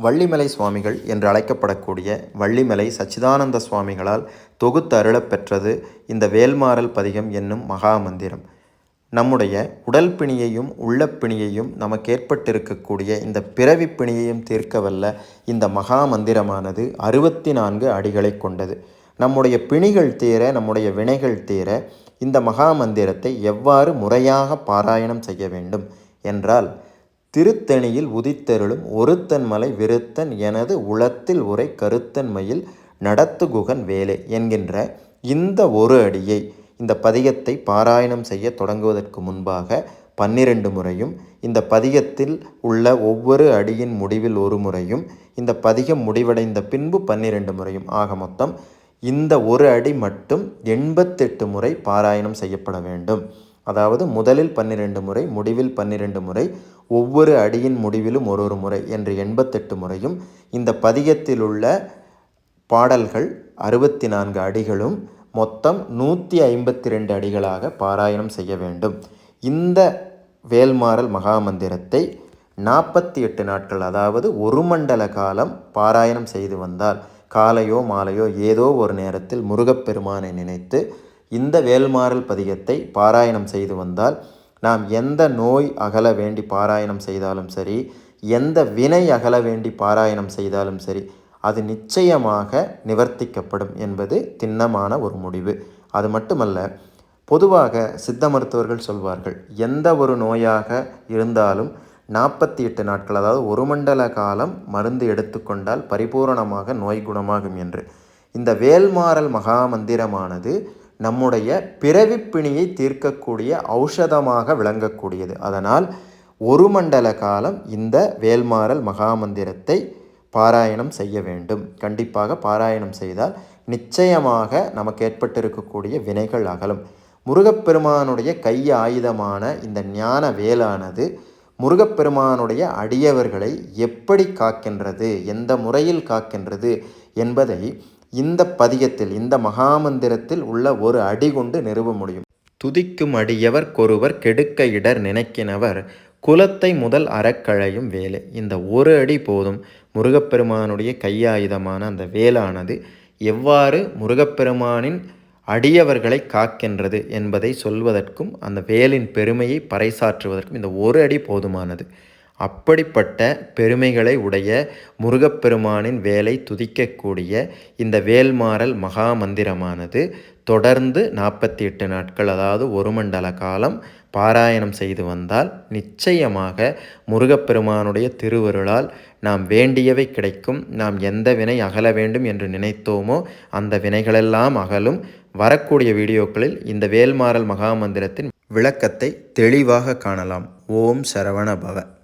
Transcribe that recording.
வள்ளிமலை சுவாமிகள் என்று அழைக்கப்படக்கூடிய வள்ளிமலை சச்சிதானந்த சுவாமிகளால் தொகுத்து அருளப்பெற்றது இந்த வேல்மாறல் பதிகம் என்னும் மகா மந்திரம் நம்முடைய உடல் பிணியையும் உள்ளப்பிணியையும் நமக்கு ஏற்பட்டிருக்கக்கூடிய இந்த பிறவி பிணியையும் தீர்க்கவல்ல இந்த மகா மந்திரமானது அறுபத்தி நான்கு அடிகளை கொண்டது. நம்முடைய பிணிகள் தீர நம்முடைய வினைகள் தீர இந்த மகா மந்திரத்தை எவ்வாறு முறையாக பாராயணம் செய்ய வேண்டும்? என்றால் திருத்தணியில் உதித்தருளும் ஒருத்தன் மலை விருத்தன் எனது உளத்தில் உரை கருத்தன்மையில் நடத்துகுகன் வேலை என்கின்ற இந்த ஒரு அடியை இந்த பதிகத்தை பாராயணம் செய்ய தொடங்குவதற்கு முன்பாக பன்னிரண்டு முறையும் இந்த பதிகத்தில் உள்ள ஒவ்வொரு அடியின் முடிவில் ஒரு முறையும் இந்த பதிகம் முடிவடைந்த பின்பு பன்னிரண்டு முறையும் ஆக மொத்தம் இந்த ஒரு அடி மட்டும் எண்பத்தெட்டு முறை பாராயணம் செய்யப்பட வேண்டும். அதாவது முதலில் பன்னிரெண்டு முறை முடிவில் பன்னிரெண்டு முறை ஒவ்வொரு அடியின் முடிவிலும் ஒரு ஒரு முறை என்று எண்பத்தெட்டு முறையும் இந்த பதிகத்தில் உள்ள பாடல்கள் அறுபத்தி நான்கு அடிகளும் மொத்தம் நூற்றி ஐம்பத்தி ரெண்டு அடிகளாக பாராயணம் செய்ய வேண்டும். இந்த வேல்மாறல் மகாமந்திரத்தை நாற்பத்தி எட்டு நாட்கள் அதாவது ஒரு மண்டல காலம் பாராயணம் செய்து வந்தால் காலையோ மாலையோ ஏதோ ஒரு நேரத்தில் முருகப்பெருமானை நினைத்து இந்த வேல்மாறல் பதிகத்தை பாராயணம் செய்து வந்தால் நாம் எந்த நோய் அகல வேண்டி பாராயணம் செய்தாலும் சரி எந்த வினை அகல வேண்டி பாராயணம் செய்தாலும் சரி அது நிச்சயமாக நிவர்த்திக்கப்படும் என்பது திண்ணமான ஒரு முடிவு. அது மட்டுமல்ல பொதுவாக சித்த மருத்துவர்கள் சொல்வார்கள் எந்த ஒரு நோயாக இருந்தாலும் நாற்பத்தி எட்டு நாட்கள் அதாவது ஒரு மண்டல காலம் மருந்து எடுத்துக்கொண்டால் பரிபூரணமாக நோய் குணமாகும் என்று. இந்த வேல்மாறல் மகா மந்திரமானது நம்முடைய பிறவிப்பிணியை தீர்க்கக்கூடிய ஔஷதமாக விளங்கக்கூடியது. அதனால் ஒரு மண்டல காலம் இந்த வேல்மாறல் மகாமந்திரத்தை பாராயணம் செய்ய வேண்டும். கண்டிப்பாக பாராயணம் செய்தால் நிச்சயமாக நமக்கு ஏற்பட்டிருக்கக்கூடிய வினைகள் அகலும். முருகப்பெருமானுடைய கை ஆயுதமான இந்த ஞான வேலானது முருகப்பெருமானுடைய அடியவர்களை எப்படி காக்கின்றது எந்த முறையில் காக்கின்றது என்பதை இந்த பதிகத்தில் இந்த மகாமந்திரத்தில் உள்ள ஒரு அடி கொண்டு நிறுவ முடியும். துதிக்கும் அடியவர் கொருவர் கெடுக்க இடர் நினைக்கினவர் குலத்தை முதல் அறக்கழையும் வேலை. இந்த ஒரு அடி போதும். முருகப்பெருமானுடைய கையாயுதமான அந்த வேலானது எவ்வாறு முருகப்பெருமானின் அடியவர்களை காக்கின்றது என்பதை சொல்வதற்கும் அந்த வேலின் பெருமையை பறைசாற்றுவதற்கும் இந்த ஒரு அடி போதுமானது. அப்படிப்பட்ட பெருமைகளை உடைய முருகப்பெருமானின் வேலை துதிக்கக்கூடிய இந்த வேல்மாறல் மகா மந்திரமானது தொடர்ந்து நாற்பத்தி எட்டு நாட்கள் அதாவது ஒரு மண்டல காலம் பாராயணம் செய்து வந்தால் நிச்சயமாக முருகப்பெருமானுடைய திருவருளால் நாம் வேண்டியவை கிடைக்கும். நாம் எந்த வினை அகல வேண்டும் என்று நினைத்தோமோ அந்த வினைகளெல்லாம் அகலும். வரக்கூடிய வீடியோக்களில் இந்த வேல்மாறல் மகாமந்திரத்தின் விளக்கத்தை தெளிவாக காணலாம். ஓம் சரவண பவ.